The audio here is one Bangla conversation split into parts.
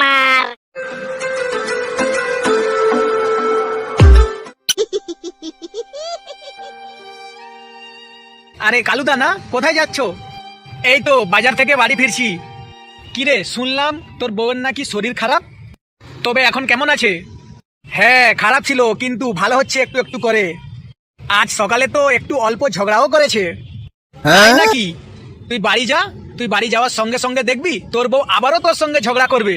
মার আরে কালুদা না, কোথায় যাচ্ছ? এই তো, বাজার থেকে বাড়ি ফিরছি। কিরে, শুনলাম তোর বউয়ের নাকি শরীর খারাপ? তবে এখন কেমন আছে? হ্যাঁ খারাপ ছিল, কিন্তু ভালো হচ্ছে একটু একটু করে। আজ সকালে তো একটু অল্প ঝগড়াও করেছে। নাকি? তুই বাড়ি যা, তুই বাড়ি যাওয়ার সঙ্গে সঙ্গে দেখবি তোর বউ আবারও তোর সঙ্গে ঝগড়া করবে।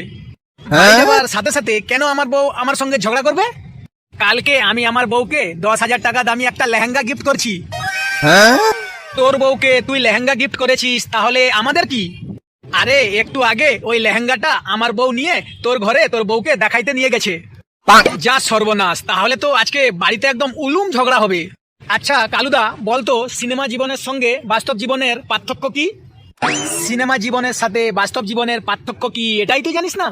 বাড়ি যাওয়ার সাথে সাথে কেন আমার বউ আমার সঙ্গে ঝগড়া করবে? কালকে আমি আমার বউকে দশ হাজার টাকা দামি একটা লেহেঙ্গা গিফট করছি। তোর বউকে তুই লেহেঙ্গা গিফট করেছিস তাহলে আমাদের কি? আরে একটু আগে ওই লেহেঙ্গাটা আমার বউ নিয়ে তোর ঘরে তোর বউকে দেখাইতে নিয়ে গেছে। যা সর্বনাশ তাহলে তো আজকে বাড়িতে একদম উলুম ঝগড়া হবে। আচ্ছা কালুদা বলতো সিনেমা জীবনের সঙ্গে বাস্তব জীবনের পার্থক্য কি? সিনেমা জীবনের সাথে বাস্তব জীবনের পার্থক্য কি এটাই তুই জানিস না?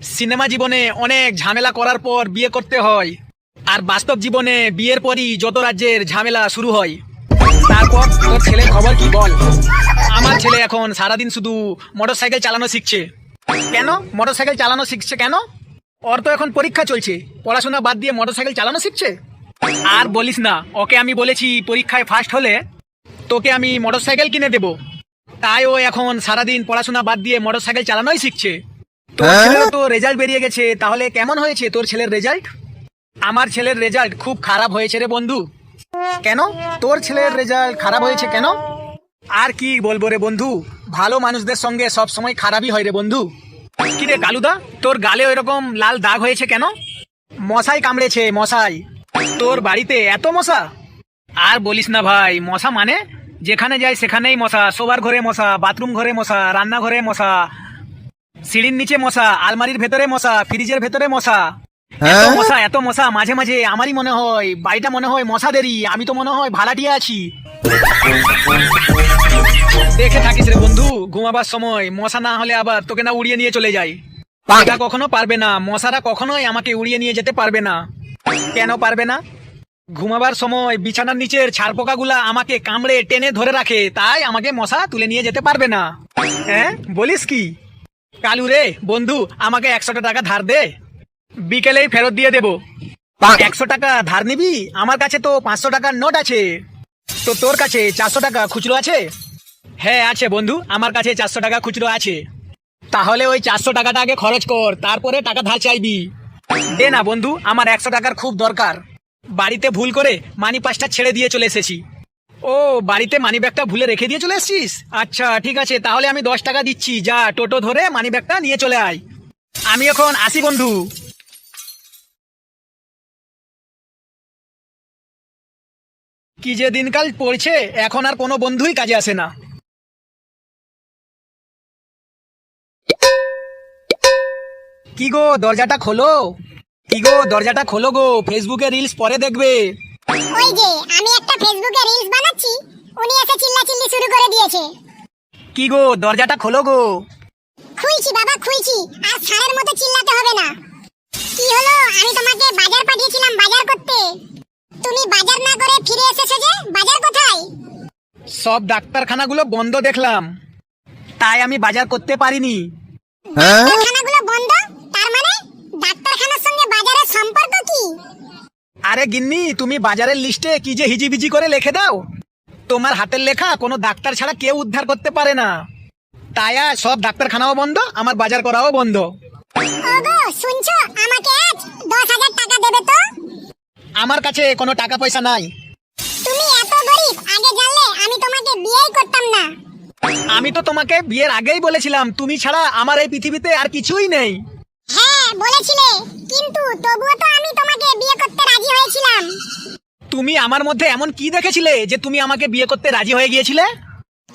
সিনেমা জীবনে অনেক ঝামেলা করার পর বিয়ে করতে হয়। আর বাস্তব জীবনে বিয়ের পরই যত রাজ্যের ঝামেলা শুরু হয়। তারপর তোর ছেলের খবর কি বল? আমার ছেলে এখন সারাদিন শুধু মোটরসাইকেল চালানো শিখছে। কেন? মোটরসাইকেল চালানো শিখছে কেন? ওর তো এখন পরীক্ষা চলছে। পড়াশোনা বাদ দিয়ে মোটরসাইকেল চালানো শিখছে? আর বলিস না, ওকে আমি বলেছি পরীক্ষায় ফার্স্ট হলে তোকে আমি মোটরসাইকেল কিনে দেব। তাই ও এখন সারাদিন পড়াশোনা বাদ দিয়ে মোটরসাইকেল চালানোই শিখছে। তো রেজাল্ট বেরিয়ে গেছে। তাহলে কেমন হয়েছে তোর ছেলের রেজাল্ট আমার ছেলের রেজাল্ট খুব খারাপ হয়েছে রে বন্ধু। কেন? তোর ছেলের রেজাল্ট খারাপ হয়েছে কেন? আর কি বলব রে বন্ধু? ভালো মানুষদের সঙ্গে সব সময় খারাপই হয় রে বন্ধু। কি রে কালুদা? তোর গালে এরকম লাল দাগ হয়েছে কেন? মশাই কামড়েছে মশাই। তোর বাড়িতে এত মশা? আর বলিস না ভাই মশা মানে? যেখানে যাই সেখানেই মশা শোবার ঘরে মশা বাথরুম ঘরে মশা রান্নাঘরে মশা সিঁড়ির নিচে মশা আলমারির ভেতরে মশা ফ্রিজের ভেতরে মশা। এত মশা এত মশা মাঝে মাঝে আমারই মনে হয় বাড়িটা মনে হয় মশাদেরই আমি তো মনে হয় ভাড়াটিয়ে আছি। দেখে থাকিস রে বন্ধু ঘুমাবার সময় মশা না হলে আবার তোকে না উড়িয়ে নিয়ে চলে যায় এটা কখনো পারবে না মশারা কখনোই আমাকে উড়িয়ে নিয়ে যেতে পারবে না। কেন পারবে না? ঘুমাবার সময় বিছানার নিচের ছাড়পোকাগুলা আমাকে কামড়ে টেনে ধরে রাখে তাই আমাকে মশা তুলে নিয়ে যেতে পারবে না। হ্যাঁ? বলিস কি? কালু রে বন্ধু আমাকে একশো টাকা ধার দে। বিকেলেই ফেরত দিয়ে দেবো। একশো টাকা ধার নিবি? আমার কাছে তো পাঁচশো টাকার নোট আছে। তো তোর কাছে চারশো টাকা খুচরো আছে? হ্যাঁ আছে বন্ধু আমার কাছে চারশো টাকা খুচরো আছে। তাহলে ওই চারশো টাকাটা আগে খরচ কর তারপরে টাকা ধার চাইবি। দে না বন্ধু আমার একশো টাকার খুব দরকার। বাড়িতে ভুল করে মানি পাসটা ছেড়ে দিয়ে চলে এসেছি। ও, বাড়িতে মানি ব্যাগটা ভুলে রেখে দিয়ে চলে এসেছিস? আচ্ছা ঠিক আছে, তাহলে আমি দশ টাকা দিচ্ছি। যা, টোটো ধরে মানি ব্যাগটা নিয়ে চলে আয়। আমি এখন আসি, বন্ধু। কি যে দিনকাল পড়ছে, এখন আর কোনো বন্ধুই কাজে আসে না। কি গো, দরজাটা খোলো? কি গো, দরজাটা খোলো গো ফেসবুকে রিলস পরে দেখবে। ওই যে আমি একটা ফেসবুকে রিলস বানাচ্ছি উনি এসে চিল্লাচিল্লি শুরু করে দিয়েছে। কি গো দরজাটা খোলো গো। খুইছি বাবা খুইছি আর সারের মতো চিল্লাতে হবে না। কি হলো? আমি তোমাকে বাজার পাঠিয়েছিলাম বাজার করতে। তুমি বাজার না করে ফিরে এসেছ যে বাজার কোথায়? সব ডাক্তারখানাগুলো বন্ধ দেখলাম। তাই আমি বাজার করতে পারিনি। আরে গিন্নি তুমি বাজারের লিস্টে কি যে হিজিবিজি করে লিখে দাও? তোমার হাতের লেখা কোনো ডাক্তার ছাড়া কেউ উদ্ধার করতে পারে না। তাই আর সব ডাক্তারখানাও বন্ধ আমার বাজার করাও বন্ধ। ওগো শুনছো? আমাকে আজ দশ হাজার টাকা দেবে তো? আমার কাছে কোনো টাকা পয়সা নাই। তুমি এত গরিব আগে জানলে আমি তোমাকে বিয়েই করতাম না। আমি তো তোমাকে বিয়ের আগেই বলেছিলাম তুমি ছাড়া আমার এই পৃথিবীতে আর কিছুই নেই। হ্যাঁ বলেছিলে। কিন্তু তবুও তো আমি তোমাকে বিয়ে তুমি আমার মধ্যে এমন কি দেখেছিলে যে তুমি আমাকে বিয়ে করতে রাজি হয়ে গিয়েছিলে?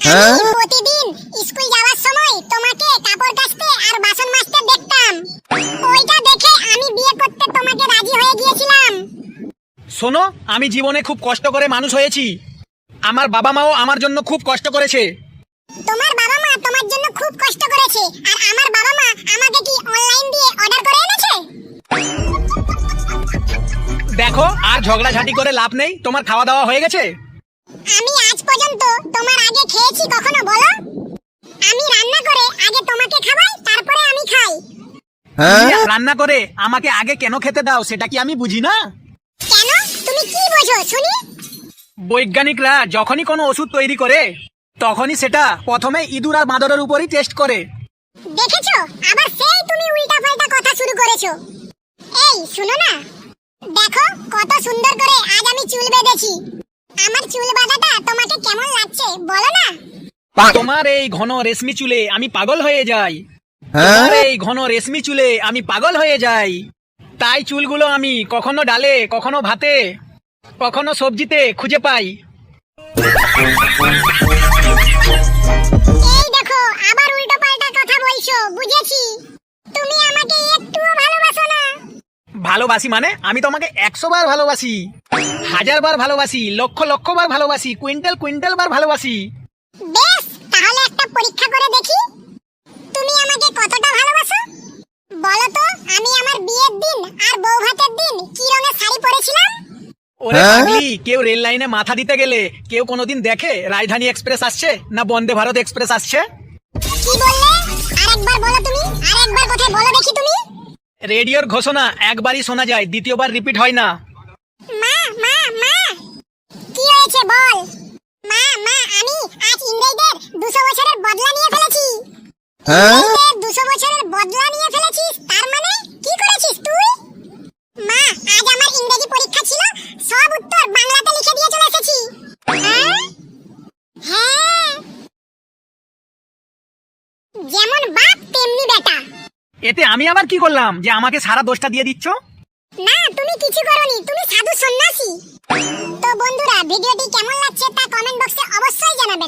আমি প্রতিদিন স্কুল যাওয়ার সময় তোমাকে কাপড় কাচতে আর বাসন মাজতে দেখতাম। ওইটা দেখে আমি বিয়ে করতে তোমাকে রাজি হয়ে গিয়েছিলাম। শোনো আমি জীবনে খুব কষ্ট করে মানুষ হয়েছি। আমার বাবা মাও আমার জন্য খুব কষ্ট করেছে। তোমার বাবা মা তোমার জন্য খুব কষ্ট করেছে। আর আমার বাবা মা আমাকে কি দেখো আর ঝগড়াঝাটি করে লাভ নেই। তোমার খাওয়া দাওয়া হয়ে গেছে? আমি আজ পর্যন্ত তোমার আগে খেয়েছি কখনো বলো? আমি রান্না করে আগে তোমাকে খাওয়াই তারপরে আমি খাই। তুমি রান্না করে আমাকে আগে কেন খেতে দাও সেটা কি আমি বুঝি না? কেন? তুমি কি বোঝো শুনি? বৈজ্ঞানিকরা যখনই কোনো ওষুধ তৈরি করে তখনই সেটা প্রথমে ইঁদুর আর বাঁদরের উপরই টেস্ট করে। দেখেছ? আবার সেই তুমি উল্টা পাল্টা কথা শুরু করেছ। এই শুনো না। দেখো কত সুন্দর করে আজ আমি চুল বেঁধেছি। আমার চুল বাঁধাটা তোমাকে কেমন লাগছে বলো না? তোমার এই ঘন রেশমি চুলে আমি পাগল হয়ে যাই। তোমার এই ঘন রেশমি চুলে আমি পাগল হয়ে যাই। তাই চুলগুলো আমি কখনো ডালে কখনো ভাতে কখনো সবজিতে খুঁজে পাই। এই দেখো আবার উল্টো পাল্টা কথা বলছো বুঝেছি। তুমি আমাকে একটুও ভালোবাসি মানে? আমি তোমাকে একশো বার ভালোবাসি হাজার বার ভালোবাসি লক্ষ লক্ষ বার ভালোবাসি কুইন্টাল কুইন্টাল বার ভালোবাসি। বেশ তাহলে একটা পরীক্ষা করে দেখি। তুমি আমাকে কতটা ভালোবাসো? বলো তো আমি আমার বিয়ের দিন আর বউ ভাতের দিন কি রঙের শাড়ি পরেছিলাম? ওরে পাগলি কেউ রেল লাইনে মাথা দিতে গেলে কেউ কোনোদিন দেখে রাজধানী এক্সপ্রেস আসছে না বন্দে ভারত এক্সপ্রেস আসছে? কি বললে? আরেকবার বলো তুমি আরেকবার কোথায় বলো দেখি তুমি। রেডিওর ঘোষণা একবারই শোনা যায় দ্বিতীয়বার রিপিট হয় না। মা মা মা! কি হয়েছে বল? মা মা আমি আজ ইংরেজদের দুশো বছরের বদলা নিয়ে ফেলেছি। ইংরেজদের দুশো বছরের বদলা নিয়ে ফেলেছিস? তার মানে কি করেছিস তুই? মা আজ আমার ইংরেজি পরীক্ষা ছিল সব উত্তর বাংলাতে লিখে দিয়ে চলে এসেছি। হ্যাঁ? হ্যাঁ? যেমন বাপ তেমনি বেটা। এতে আমি আবার কি করলাম? যে আমাকে সারা দোষটা দিয়ে দিচ্ছ? না, তুমি কিছু করনি। তুমি সাধু সন্ন্যাসী। তো বন্ধুরা, ভিডিওটি কেমন লাগছে তা কমেন্ট বক্সে অবশ্যই জানাবেন।